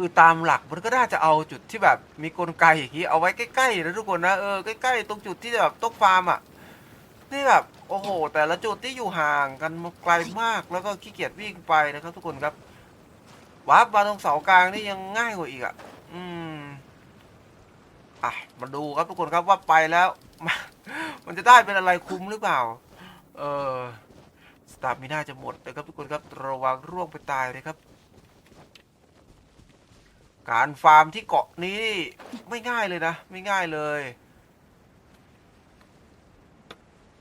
คือตามหลักมันก็น่าจะเอาจุดที่แบบมีกลไกอย่างนี้เอาไว้ใกล้ๆนะทุกคนนะเออใกล้ๆตรงจุดที่แบบต้องฟาร์มอะนี่แบบโอ้โห แต่ละจุดที่อยู่ห่างกันไกลมากแล้วก็ขี้เกียจวิ่งไปนะครับ ทุกคนครับวาร์ปมาตรงเสากลางนี่ยังง่ายกว่าอีกอะอืมอะมาดูครับทุกคนครับว่าไปแล้ว มันจะได้เป็นอะไรคุ้มหรือเปล่า เออสตาร์มิน่าจะหมดนะครับทุกคนครับระวังร่วงไปตายเลยครับ การฟาร์มที่เกาะนี้ไม่ง่ายเลยนะ ไม่ง่ายเลย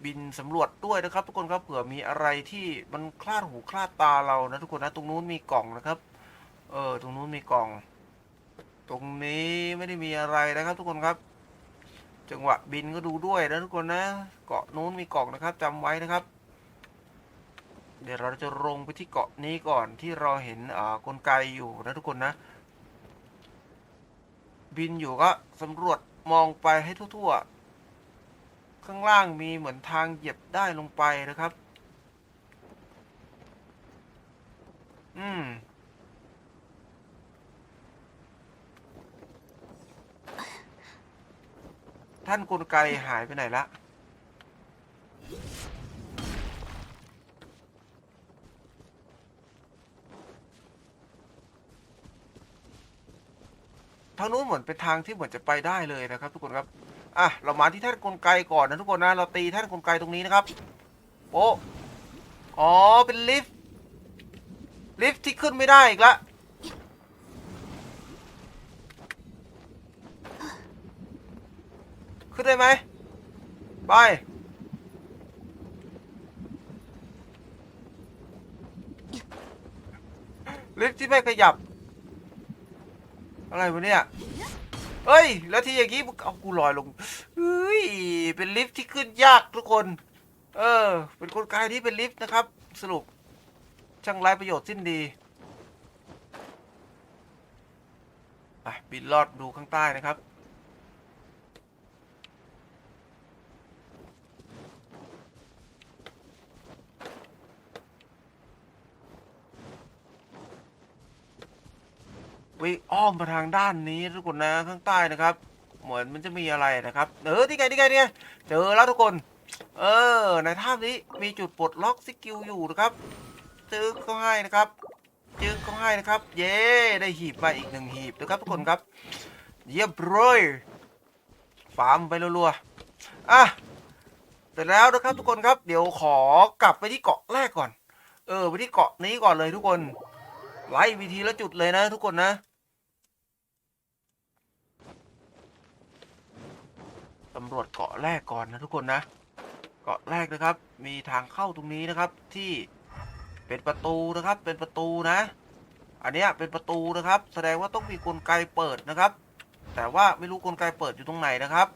บินสำรวจด้วยนะครับ ทุกคนครับเผื่อมีอะไรที่มันคลาดหูคลาดตาเรานะทุกคนนะตรงนู้นมีกล่องนะครับ เออ ตรงนู้นมีกล่อง ตรงนี้ไม่ได้มีอะไรนะครับ ทุกคนครับ จังหวะบินก็ดูด้วยนะทุกคนนะ เกาะนู้นมีกล่องนะครับจำไว้นะครับเดี๋ยวเราจะลงไปที่เกาะนี้ก่อนที่เราเห็นอ่ากลไกอยู่นะทุกคนนะ บินอยู่ก็สำรวจมองไปให้ทั่วๆ ข้างล่างมีเหมือนทางเหยียบได้ลงไปนะครับ อืม ท่านกลไกหายไปไหนละ ทางนู้นเหมือนเป็นทางที่เหมือนจะไปได้เลยนะครับ ทุกคนครับอะเรามาที่แท่นกลไกก่อนนะทุกคนนะเราตีแท่นกลไกตรงนี้นะครับโป๊ะอ๋อเป็นลิฟต์ลิฟต์ที่ขึ้นไม่ได้อีกละขึ้นได้ไหมไปลิฟต์ที่ไม่ขยับ อะไรวะเนี่ยเฮ้ย แล้วที่อย่างงี้เอากูลอยลงเฮ้ย เป็นลิฟต์ที่ขึ้นยากทุกคน เออ เป็นกลไกที่เป็นลิฟต์นะครับ สรุป ช่างไร้ประโยชน์สิ้นดีไปบินลอดดูข้างใต้นะครับ วิ่งอ้อมมาทางด้านนี้ทุกคนนะข้างใต้นะครับ เหมือนมันจะมีอะไรนะครับเออที่ไงที่ไงเนี่ยเจอแล้วทุกคน เออในถ้ำนี้มีจุดปลดล็อกสกิลอยู่นะครับจึ๊กก็ให้นะครับจึ๊กก็ให้นะครับ เย้ได้หีบมาอีกหนึ่งหีบนะครับทุกคนครับ เยี่ยมเลยฟาร์มไปรัวๆอะเสร็จแล้วนะครับทุกคนครับเดี๋ยวขอกลับไปที่เกาะแรกก่อน เออไปที่เกาะนี้ก่อนเลยทุกคนไล่วิธีละจุดเลยนะทุกคนนะ ตำรวจเกาะแรกก่อนนะทุกคนนะ เกาะแรกนะครับ มีทางเข้าตรงนี้นะครับที่เป็นประตูนะครับ เป็นประตูนะ อันนี้เป็นประตูนะครับ แสดงว่าต้องมีกลไกเปิดนะครับ แต่ว่าไม่รู้กลไกเปิดอยู่ตรงไหนนะครับ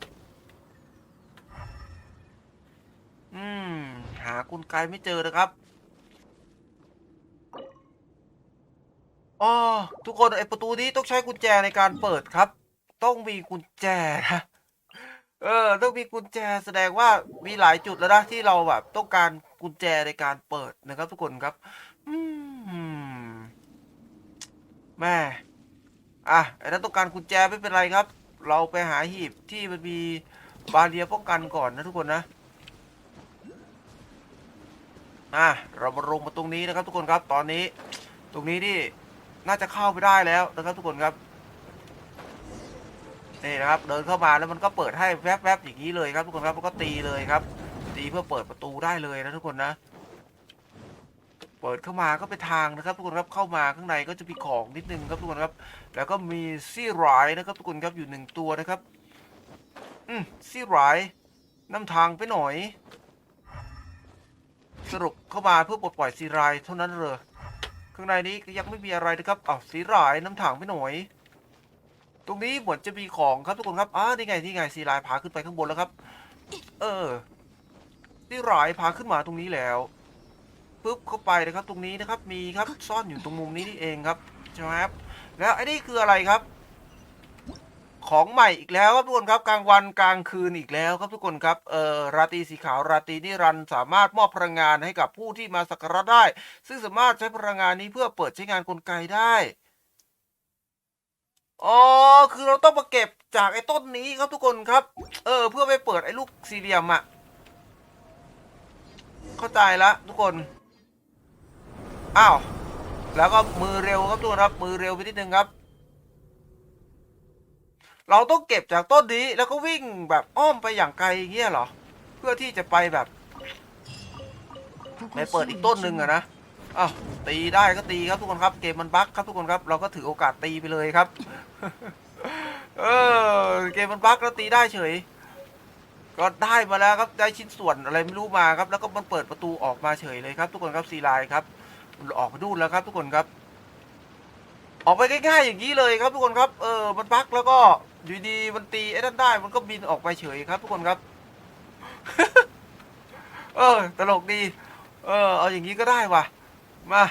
อืม หากลไกไม่เจอนะครับอ๋อทุกคนไอประตูนี้ต้องใช้กุญแจในการเปิดครับ ต้องมีกุญแจนะ เออ ต้องมีกุญแจแสดงว่ามีหลายจุดแล้วนะที่เราแบบต้องการกุญแจในการเปิดนะครับ ทุกคนครับ อืมแม่อะไอ้นั้นต้องการกุญแจไม่เป็นไรครับ เราไปหาหีบที่มันมีบาเรียป้องกันก่อนนะทุกคนนะอะเรามาลงมาตรงนี้นะครับ ทุกคนครับ ตอนนี้ ตรงนี้นี่น่าจะเข้าไปได้แล้วนะครับ ทุกคนครับ นี่นะครับเดินเข้ามาแล้วมันก็เปิดให้แวบๆอย่างนี้เลยครับทุกคนครับมันก็ตีเลยครับ ตีเพื่อเปิดประตูได้เลยนะทุกคนนะ เปิดเข้ามาก็เป็นทางนะครับ ทุกคนครับเข้ามาข้างในก็จะมีของนิดนึงครับทุกคนครับ แล้วก็มีซี่ไรายนะครับ ทุกคนครับอยู่หนึ่งตัวนะครับ อืมซี่ไรายนำทางไปหน่อย สรุปเข้ามาเพื่อปลดปล่อยซีไรายเท่านั้นเลยข้างในนี้ก็ยังไม่มีอะไรนะครับอ้าวสีหรายน้ำถังไปหน่อย ตรงนี้เหมือนจะมีของครับทุกคนครับอ้านี่ไงนี่ไงสีรายพาขึ้นไปข้างบนแล้วครับ เออสีรายพาขึ้นมาตรงนี้แล้วปุ๊บเข้าไปนะครับ ตรงนี้นะครับ มีครับซ่อนอยู่ตรงมุมนี้นี่เองครับใช่ไหมครับ แล้วไอ้นี่คืออะไรครับ ของใหม่อีกแล้วครับทุกคนครับ กลางวันกลางคืนอีกแล้วครับทุกคนครับ เอ่อราตรีสีขาวราตรีนิรันต์สามารถมอบพลังงานให้กับผู้ที่มาสักการะได้ ซึ่งสามารถใช้พลังงานนี้เพื่อเปิดใช้งานกลไกได้ อ๋อ คือเราต้องมาเก็บจากไอ้ต้นนี้ครับทุกคนครับ เออ เพื่อไปเปิดไอ้ลูกสี่เหลี่ยมอะเข้าใจละทุกคน อ้าว แล้วก็มือเร็วครับทุกคนครับ มือเร็วไปนิดนึงครับ เราต้องเก็บจากต้นนี้แล้วก็วิ่งแบบอ้อมไปอย่างไกลอย่างเงี้ยเหรอ เพื่อที่จะไปแบบไปเปิดอีกต้นหนึ่งอะนะ อ้าวตีได้ก็ตีครับทุกคนครับเกมมันบั๊กครับทุกคนครับเราก็ถือโอกาสตีไปเลยครับ เออเกมมันบั๊กแล้วตีได้เฉย ก็ได้มาแล้วครับได้ชิ้นส่วนอะไรไม่รู้มาครับ แล้วก็มันเปิดประตูออกมาเฉยเลยครับ ทุกคนครับซีไลน์ครับออกไปดูแล้วครับ ทุกคนครับ ออกไปง่ายๆอย่างนี้เลยครับ ทุกคนครับ เออมันบั๊กแล้วก็อยู่ดีมันตีไอ้นั่นได้ มันก็บินออกไปเฉยครับ ทุกคนครับ เออ ตลกดี เออ เอาอย่างนี้ก็ได้ว่ะ มา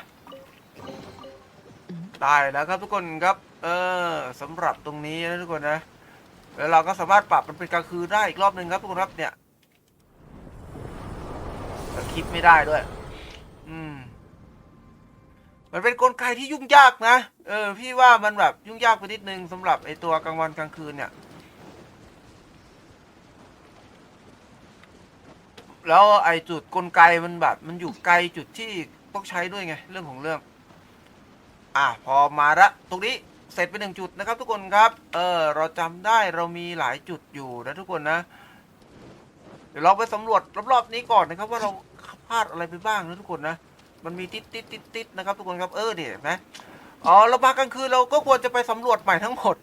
ได้แล้วครับทุกคนครับ เออสำหรับตรงนี้นะทุกคนนะ แล้วเราก็สามารถปรับมันเป็นกลางคืนได้อีกรอบหนึ่งครับทุกคนครับเนี่ยแต่คลิปไม่ได้ด้วย อืม มันเป็นกลไกที่ยุ่งยากนะ เออ พี่ว่ามันแบบยุ่งยากไปนิดนึงสำหรับไอตัวกลางวันกลางคืนเนี่ย แล้วไอจุดกลไกมันแบบ มันอยู่ไกลจุดที่ ต้องใช้ด้วยไงเรื่องของเรื่อง อะพอมาละตรงนี้เสร็จไปหนึ่งจุดนะครับ ทุกคนครับ เออ เราจำได้เรามีหลายจุดอยู่นะทุกคนนะ เดี๋ยวเราไปสำรวจรอบๆนี้ก่อนนะครับ ว่าเราพลาดอะไรไปบ้างนะทุกคนนะ มันมีติดติดติดติดนะครับ ทุกคนครับ เออเนี่ยเห็นไหมอ๋อเรามากลางคืนเราก็ควรจะไปสำรวจใหม่ทั้งหมด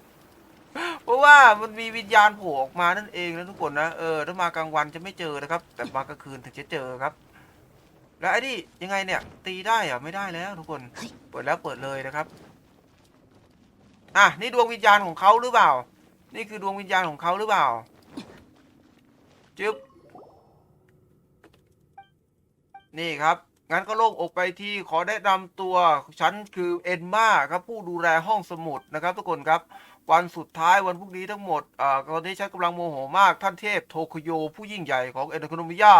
เพราะว่ามันมีวิญญาณโผล่ออกมานั่นเองนะทุกคนนะ เออถ้ามากลางวันจะไม่เจอนะครับ แต่มากลางคืนถึงจะเจอครับ แล้วไอ้นี่ยังไงเนี่ย ตีได้อะไม่ได้แล้วทุกคนเปิดแล้วเปิดเลยนะครับอะนี่ดวงวิญญาณของเขาหรือเปล่า นี่คือดวงวิญญาณของเขาหรือเปล่าจึ๊บนี่ครับงั้นก็โล่งอกไปที่ขอแนะนำตัวฉันคือเอ็นมาครับผู้ดูแลห้องสมุดนะครับ ทุกคนครับ วันสุดท้ายวันพรุ่งนี้ทั้งหมดตอนนี้ฉันกำลังโมโหมาก ท่านเทพโทโคโยผู้ยิ่งใหญ่ของเอ็นโคโนมิยา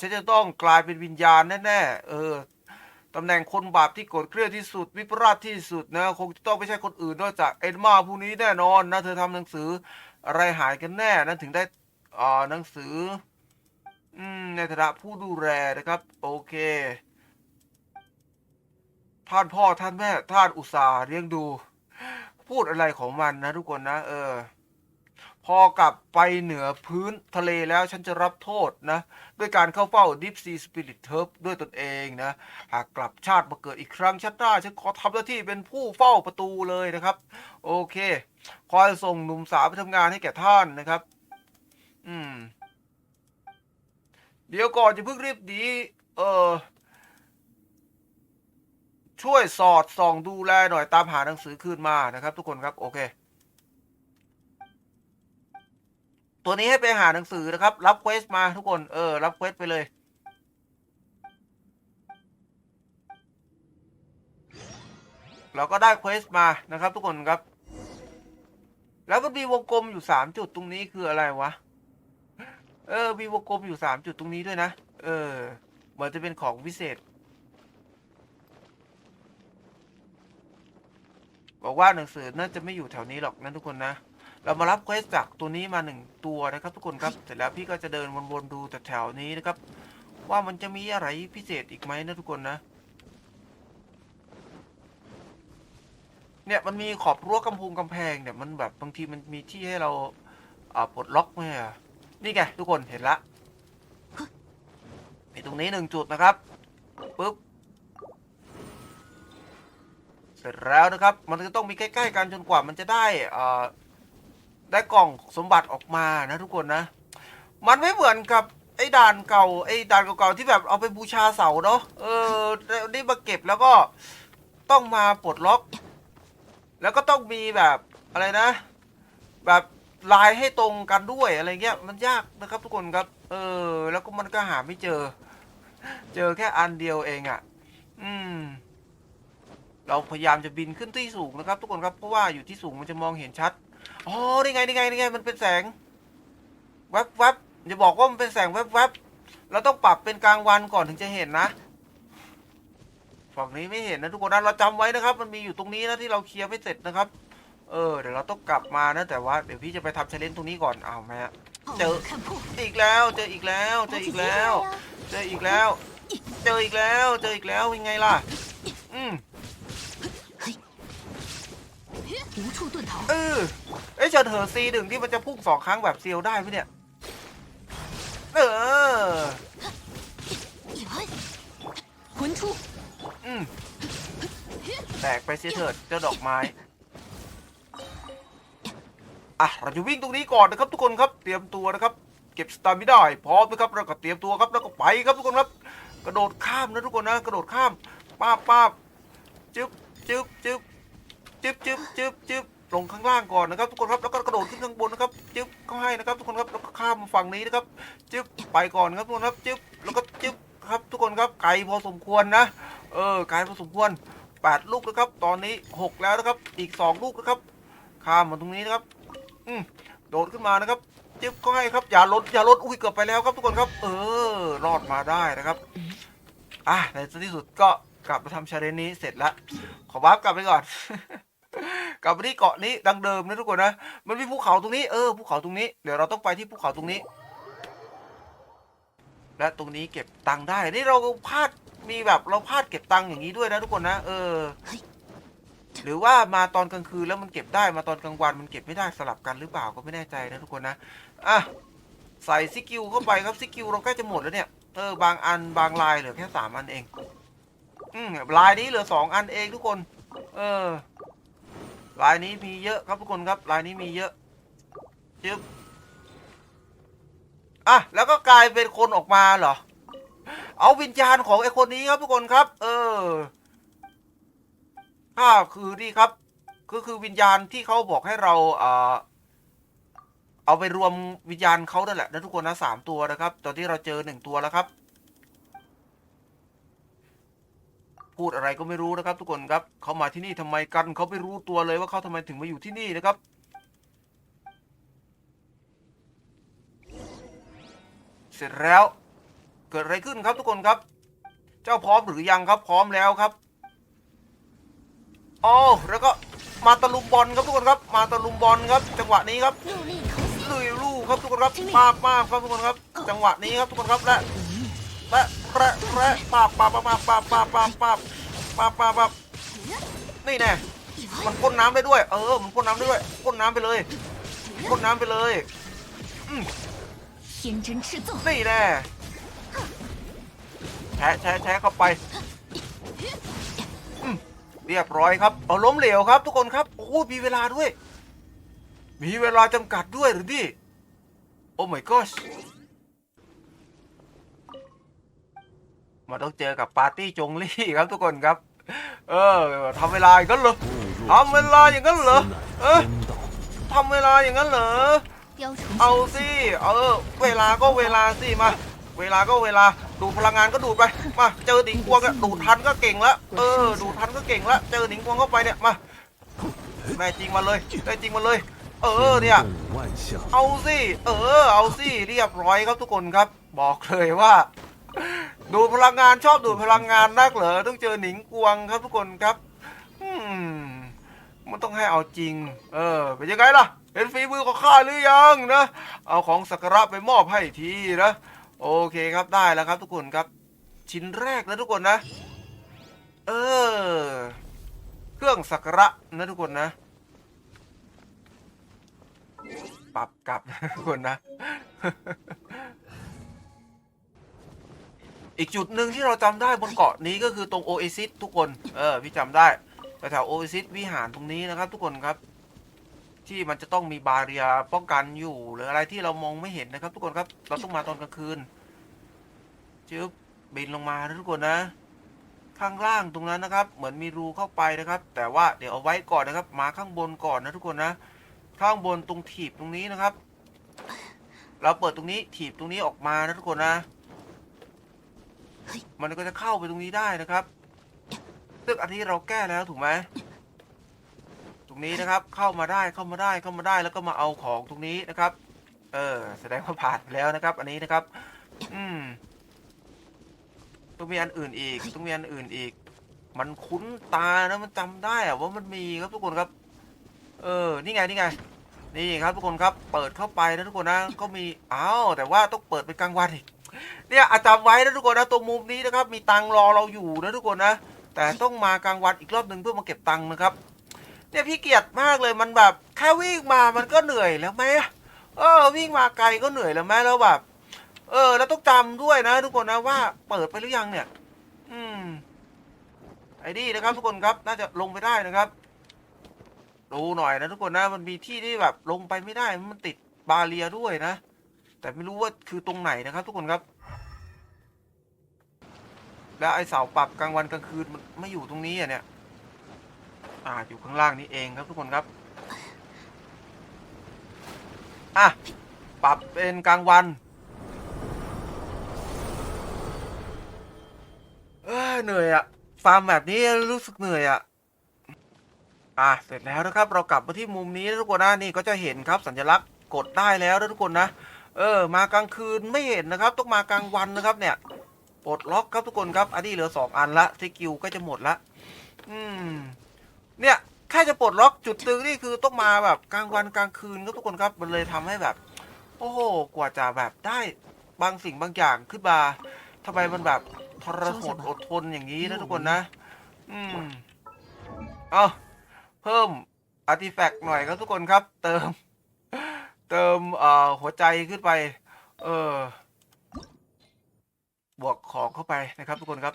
ฉันจะต้องกลายเป็นวิญญาณแน่ๆ เออตำแหน่งคนบาปที่โกรธเกลียดที่สุด วิปราชที่สุดนะ คงจะต้องไม่ใช่คนอื่นนอกจากเอ็นมาผู้นี้แน่นอนนะ เธอทำหนังสืออะไรหายกันแน่นะถึงได้อ่าหนังสืออืมในฐานะผู้ดูแลนะครับ โอเค ท่านพ่อท่านแม่ท่านอุตสาห์เลี้ยงดู พูดอะไรของมันนะทุกคนนะ เออ พอกลับไปเหนือพื้นทะเลแล้วฉันจะรับโทษนะ ด้วยการเข้าเฝ้า Deep Sea Spirit Turf ด้วยตนเองนะ หากกลับชาติมาเกิดอีกครั้งชาติหน้าฉันขอทำหน้าที่เป็นผู้เฝ้าประตูเลยนะครับ โอเคคอยส่งหนุ่มสาวไปทำงานให้แก่ท่านนะครับ อืม เดี๋ยวก่อนจะเพิ่งรีบหนีเออ ช่วยสอดส่องดูแลหน่อยตามหาหนังสือคืนมานะครับ ทุกคนครับโอเค ตัวนี้ให้ไปหาหนังสือนะครับ รับเควสมาทุกคนเออรับเควสไปเลยเราก็ได้เควสมานะครับ ทุกคนครับ แล้วก็มีวงกลมอยู่สามจุดตรงนี้คืออะไรวะ เออมีวงกลมอยู่สามจุดตรงนี้ด้วยนะ เออเหมือนจะเป็นของวิเศษ บอกว่าหนังสือน่าจะไม่อยู่แถวนี้หรอกนะทุกคนนะ เรามารับเควสจากตัวนี้มาหนึ่งตัวนะครับ ทุกคนครับเสร็จแล้วพี่ก็จะเดินวนๆดูแต่แถวนี้นะครับ ว่ามันจะมีอะไรพิเศษอีกไหมนะทุกคนนะเนี่ยมันมีขอบรั้วกำพงกำแพงเนี่ยมันแบบบางทีมันมีที่ให้เราอ่าปลดล็อกไหมอะนี่ไงทุกคนเห็นละมีตรงนี้หนึ่งจุดนะครับปุ๊บ ร็จแล้วนะครับ มันจะต้องมีใกล้ ๆ กันจนกว่ามันจะได้อ่าได้กล่องสมบัติออกมานะทุกคนนะ มันไม่เหมือนกับไอ้ด่านเก่าไอ้ด่านเก่าๆที่แบบเอาไปบูชาเสาเนาะเออนี่มาเก็บแล้วก็ต้องมาปลดล็อก แล้วก็ต้องมีแบบอะไรนะ แบบลายให้ตรงกันด้วยอะไรเงี้ยมันยากนะครับทุกคนครับ เออ แล้วก็มันก็หาไม่เจอ เจอแค่อันเดียวเองอะ่ะ อืม เราพยายามจะบินขึ้นที่สูงนะครับ ทุกคนครับเพราะว่าอยู่ที่สูงมันจะมองเห็นชัดอ๋อได้ไงได้ไงได้ไงมันเป็นแสงแวบแวบจะบอกว่ามันเป็นแสงแวบแวบเราต้องปรับเป็นกลางวันก่อนถึงจะเห็นนะฝั่งนี้ไม่เห็นนะทุกคนนะเราจำไว้นะครับ มันมีอยู่ตรงนี้นะที่เราเคลียร์ไม่เสร็จนะครับ เออเดี๋ยวเราต้องกลับมานะแต่ว่าเดี๋ยวพี่จะไปทำเชลเลนตรงนี้ก่อนเอาแม่เจออีกแล้วเจออีกแล้วเจออีกแล้ว เจออีกแล้ว เจออีกแล้วเจออีกแล้วยังไงล่ะ อืม 无处遁逃， เออเอ้ยเฉินเหอซีหนึ่งที่มันจะพุ่งสองครั้งแบบเซียวได้ไหมเนี่ย เออ 魂出， อืมแตกไปเสียเถิดเจ้าดอกไม้ อ่ะ เราจะวิ่งตรงนี้ก่อนนะครับ ทุกคนครับ เตรียมตัวนะครับ เก็บสตาร์ไม่ได้พร้อมนะครับแล้วก็เตรียมตัวครับ แล้วก็ไปครับทุกคนครับ กระโดดข้ามนะทุกคนนะ กระโดดข้าม ป้าบป้าบจึ๊บจึ๊บจึ๊บ จึ๊บจึ๊บจึ๊บจึ๊บลงข้างล่างก่อนนะครับทุกคนครับแล้วก็กระโดดขึ้นข้างบนนะครับจึ๊บก็ให้นะครับ ทุกคนครับแล้วก็ข้ามฝั่งนี้นะครับจึ๊บไปก่อนครับทุกคนครับจึ๊บแล้วก็จึ๊บครับ ทุกคนครับไกลพอสมควรนะ เออไกลพอสมควรแปดลูกนะครับ ตอนนี้หกแล้วนะครับ อีกสองลูกนะครับ ข้ามมาตรงนี้นะครับ อืมโดดขึ้นมานะครับจึ๊บก็ให้ครับ อย่าลดอย่าลดอุ้ยเกือบไปแล้วครับ ทุกคนครับ เออ รอดมาได้นะครับอะในที่สุดก็กลับมาทำชาเลนจ์นี้เสร็จแล้ว ขอวาร์ปกลับไปก่อน กลับไปที่เกาะนี้ดังเดิมนะทุกคนนะ มันมีภูเขาตรงนี้เออภูเขาตรงนี้ เดี๋ยวเราต้องไปที่ภูเขาตรงนี้ และตรงนี้เก็บตังค์ได้ นี่เราพลาดมีแบบเราพลาดเก็บตังค์อย่างนี้ด้วยนะทุกคนนะ เออ หรือว่ามาตอนกลางคืนแล้วมันเก็บได้มาตอนกลางวันมันเก็บไม่ได้สลับกันหรือเปล่าก็ไม่แน่ใจนะทุกคนนะ อะใส่ซิกิวเข้าไปครับซิกิวเราใกล้จะหมดแล้วเนี่ย เออบางอันบางลายเหลือแค่สามอันเอง อืมลายนี้เหลือสองอันเองทุกคน เออ ลายนี้มีเยอะครับทุกคนครับลายนี้มีเยอะจึ๊บอะแล้วก็กลายเป็นคนออกมาเหรอ เอาวิญญาณของไอ้คนนี้ครับทุกคนครับ เออถ้าคือนี่ครับ ก็คือวิญญาณที่เขาบอกให้เราเอ่อเอาไปรวมวิญญาณเขานั่นแหละนะทุกคนนะสามตัวนะครับ ตอนที่เราเจอหนึ่งตัวแล้วครับ พูดอะไรก็ไม่รู้นะครับ ทุกคนครับเขามาที่นี่ทำไมกันเขาไม่รู้ตัวเลยว่าเขาทำไมถึงมาอยู่ที่นี่นะครับเสร็จแล้วเกิดอะไรขึ้นครับทุกคนครับ เจ้าพร้อมหรือยังครับพร้อมแล้วครับอ๋อแล้วก็มาตะลุมบอลครับทุกคนครับ มาตะลุมบอลครับ จังหวะนี้ครับลุยลูกครับทุกคนครับมากมากครับทุกคนครับ จังหวะนี้ครับทุกคนครับและ แปะแระแปะปับปับปับปับปับปับปับปับปับปันี่แน่มันพ่นน้ำได้ด้วย เออ มันพ่นน้ำได้ด้วยพ่นน้ำไปเลยพ่นน้ำไปเลยนี่แน่แทะแทะแทเข้าไปเรียบร้อยครับเอาล้มเหลวครับ ทุกคนครับ โอ้มีเวลาด้วย มีเวลาจำกัดด้วยหรือดิโอ้ my gosh มาต้องเจอกับปาร์ตี้จงลี่ครับทุกคนครับ เออทำเวลาอย่างนั้นเหรอทำเวลาอย่างนั้นเหรอเออทำเวลาอย่างนั้นเหรอเอาสิเออเวลาก็เวลาสิมา เวลาก็เวลาดูพลังงานก็ดูไปมาเจอหนิงกวงก็ดูทันก็เก่งละเออดูทันก็เก่งละเจอหนิงกวงเข้าไปเนี่ยมาแม่จริงมาเลยได้จริงมาเลย เออเนี่ยเอาสิเออเอาสิเรียบร้อยครับทุกคนครับ บอกเลยว่า ดูดพลังงานชอบดูดพลังงานนักเหรอต้องเจอหนิงกวงครับทุกคนครับอืมมันต้องให้เอาจริง เออ เป็นยังไงล่ะเห็นฝีมือของข้าหรือยังนะ เอาของสักการะไปมอบให้ทีนะ โอเคครับได้แล้วครับทุกคนครับ ชิ้นแรกนะทุกคนนะ เออ เครื่องสักการะนะทุกคนนะ ปรับกลับนะทุกคนนะ อีกจุดหนึ่งที่เราจำได้บนเกาะนี้ก็คือตรงโอเอซิสทุกคน เออ พี่จำได้แถวโอเอซิสวิหารตรงนี้นะครับ ทุกคนครับ ที่มันจะต้องมีบาเรียป้องกันอยู่ หรืออะไรที่เรามองไม่เห็นนะครับ ทุกคนครับ เราต้องมาตอนกลางคืนจึ๊บบินลงมานะทุกคนนะ ข้างล่างตรงนั้นนะครับ เหมือนมีรูเข้าไปนะครับ แต่ว่าเดี๋ยวเอาไว้ก่อนนะครับ มาข้างบนก่อนนะทุกคนนะ ข้างบนตรงถีบตรงนี้นะครับ เราเปิดตรงนี้ถีบตรงนี้ออกมานะทุกคนนะ มันก็จะเข้าไปตรงนี้ได้นะครับซึ่งอันนี้เราแก้แล้วถูกไหมตรงนี้นะครับเข้ามาได้เข้ามาได้เข้ามาได้แล้วก็มาเอาของตรงนี้นะครับ เออ แสดงว่าผ่านไปแล้วนะครับ อันนี้นะครับ อืมต้องมีอันอื่นอีกต้องมีอันอื่นอีก มันคุ้นตานะมันจำได้อะว่ามันมีครับทุกคนครับ เออ นี่ไงนี่ไงนี่ครับทุกคนครับ เปิดเข้าไปนะทุกคนนะ ก็มีอ้าวแต่ว่าต้องเปิดเป็นกลางวันอีก เนี่ยอาจำไว้นะทุกคนนะตรงมุมนี้นะครับมีตังรอเราอยู่นะทุกคนนะ แต่ต้องมากลางวันอีกรอบหนึ่งเพื่อมาเก็บตังนะครับ เนี่ยพี่เกียดมากเลยมันแบบแค่วิ่งมามันก็เหนื่อยแล้วไหมเออวิ่งมาไกลก็เหนื่อยแล้วไหมแล้วแบบ เออ แล้วต้องจำด้วยนะ ทุกคนนะว่าเปิดไปหรือยังเนี่ย อืมไอ้นี่นะครับ ทุกคนครับน่าจะลงไปได้นะครับดูหน่อยนะทุกคนนะ มันมีที่ที่แบบลงไปไม่ได้มันติดบาเรียด้วยนะ แต่ไม่รู้ว่าคือตรงไหนนะครับ ทุกคนครับ แล้วไอ้เสาปรับกลางวันกลางคืนมันไม่อยู่ตรงนี้อะเนี่ย อ่าอยู่ข้างล่างนี้เองครับทุกคนครับ อะปรับเป็นกลางวันเอ้ยเหนื่อยอะฟาร์มแบบนี้รู้สึกเหนื่อยอะอะเสร็จแล้วนะครับ เรากลับมาที่มุมนี้นะทุกคนนะนี่ก็จะเห็นครับสัญลักษณ์กดได้แล้วนะทุกคนนะ เออ มากลางคืนไม่เห็นนะครับ ต้องมากลางวันนะครับเนี่ยปลดล็อกครับทุกคนครับ อันนี้เหลือสองอันละสกิลก็จะหมดละ อืม เนี่ยแค่จะปลดล็อกจุดตึงนี่คือต้องมาแบบกลางวันกลางคืนครับทุกคนครับ มันเลยทำให้แบบ โอ้โห กว่าจะแบบได้บางสิ่งบางอย่างขึ้นมาทำไมมันแบบทรหดอดทนอย่างนี้นะทุกคนนะ อืม เอาเพิ่มอาร์ติแฟกต์หน่อยครับทุกคนครับ เติม เติมเอ่อหัวใจขึ้นไป เออ บวกของเข้าไปนะครับทุกคนครับ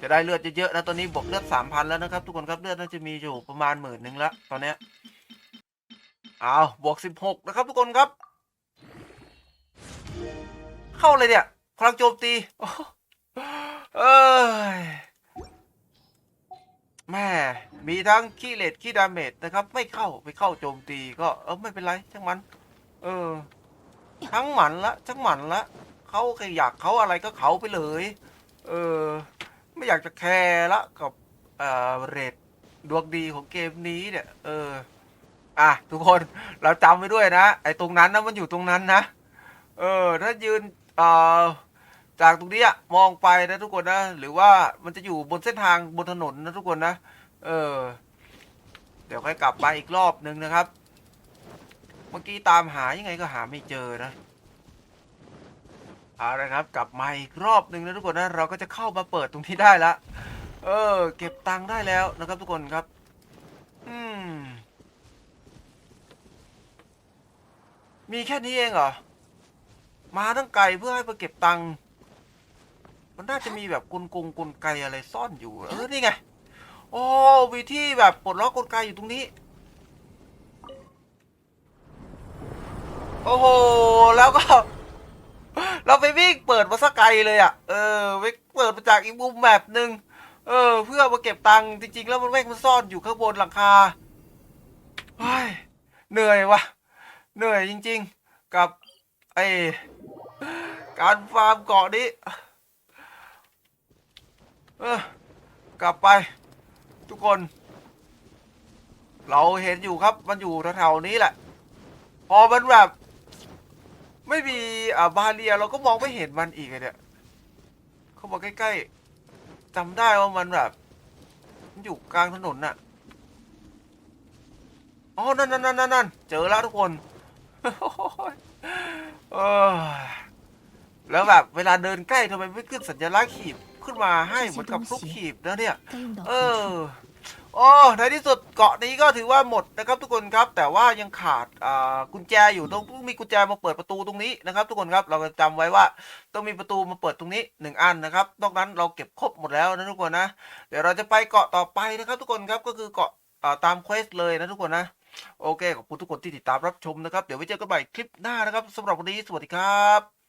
จะได้เลือดเยอะๆนะตอนนี้บวกเลือดสามพันแล้วนะครับ ทุกคนครับเลือดน่าจะมีอยู่ประมาณหมื่นหนึ่งละตอนเนี้ยเอาบวกสิบหกนะครับ ทุกคนครับ เข้าเลยเนี่ยพลังโจมตีโอ้เอ้ย แม่มีทั้งขี้เลดขี้ดาเมจนะครับ ไม่เข้าไม่เข้าโจมตีก็เออไม่เป็นไรช่างมัน เออ ทั้งหมันละช่างหมันละเขาแค่อยากเขาอะไรก็เขาไปเลย เออ ไม่อยากจะแคร์ละกับเออเรทดวงดีของเกมนี้เนี่ย เออ อะทุกคนเราจำไว้ด้วยนะไอ้ตรงนั้นนะมันอยู่ตรงนั้นนะ เออ ถ้ายืนเอ่อ จากตรงนี้อะมองไปนะทุกคนนะ หรือว่ามันจะอยู่บนเส้นทางบนถนนนะทุกคนนะ เออ เดี๋ยวค่อยกลับไปอีกรอบนึงนะครับ เมื่อกี้ตามหายังไงก็หาไม่เจอนะเอาละครับ กลับมาอีกรอบนึงนะทุกคนนะ เราก็จะเข้ามาเปิดตรงที่ได้ละ เออ เก็บตังค์ได้แล้วนะครับ ทุกคนครับ อืม มีแค่นี้เองเหรอ มาตั้งไกลเพื่อให้มาเก็บตังค์ มันน่าจะมีแบบกลกงกลไกอะไรซ่อนอยู่ เออ นี่ไง โอ้วิธีแบบปลดล็อกกลไกอยู่ตรงนี้ โอ้โห แล้วก็ เราไปวิ่งเปิดมาสักไกลเลยอะ่ะ เออไปเปิดมาจากอีกมุมแบบหนึ่งเออ เพื่อมาเก็บตังค์จริง ๆ แล้วมันแม่งมันซ่อนอยู่ข้างบนหลังคาเฮ้ยเหนื่อยวะเหนื่อยจริง ๆ กับไอการฟาร์มเกาะนี้ เออกลับไป ทุกคน เราเห็นอยู่ครับมันอยู่แถวๆนี้แหละ พอมันแบบ ไม่มีอ่าบาเรียเราก็มองไม่เห็นมันอีกอะเนี่ยเข้ามาใกล้ๆจำได้ว่ามันแบบ มันอยู่กลางถนนน่ะอ๋อนั่นนั่นนั่นนั่นเจอแล้วทุกคนเออแล้วแบบเวลาเดินใกล้ทำไมไม่ขึ้นสัญลักษณ์ขีด ขึ้นมาให้เหมือนกับลูกขีบนะเนี่ยเออโอ้ในที่สุดเกาะนี้ก็ถือว่าหมดนะครับทุกคนครับ แต่ว่ายังขาดกุญแจอยู่ต้องมีกุญแจมาเปิดประตูตรงนี้นะครับ ทุกคนครับเราจำไว้ว่าต้องมีประตูมาเปิดตรงนี้ 1 อันนะครับนอกนั้นเราเก็บครบหมดแล้วนะทุกคนนะเดี๋ยวเราจะไปเกาะต่อไปนะครับ ทุกคนครับก็คือเกาะตามเควสเลยนะทุกคนนะโอเคขอบคุณทุกคนที่ติดตามรับชมนะครับ เดี๋ยวไว้เจอกันใหม่คลิปหน้านะครับสำหรับวันนี้สวัสดีครับ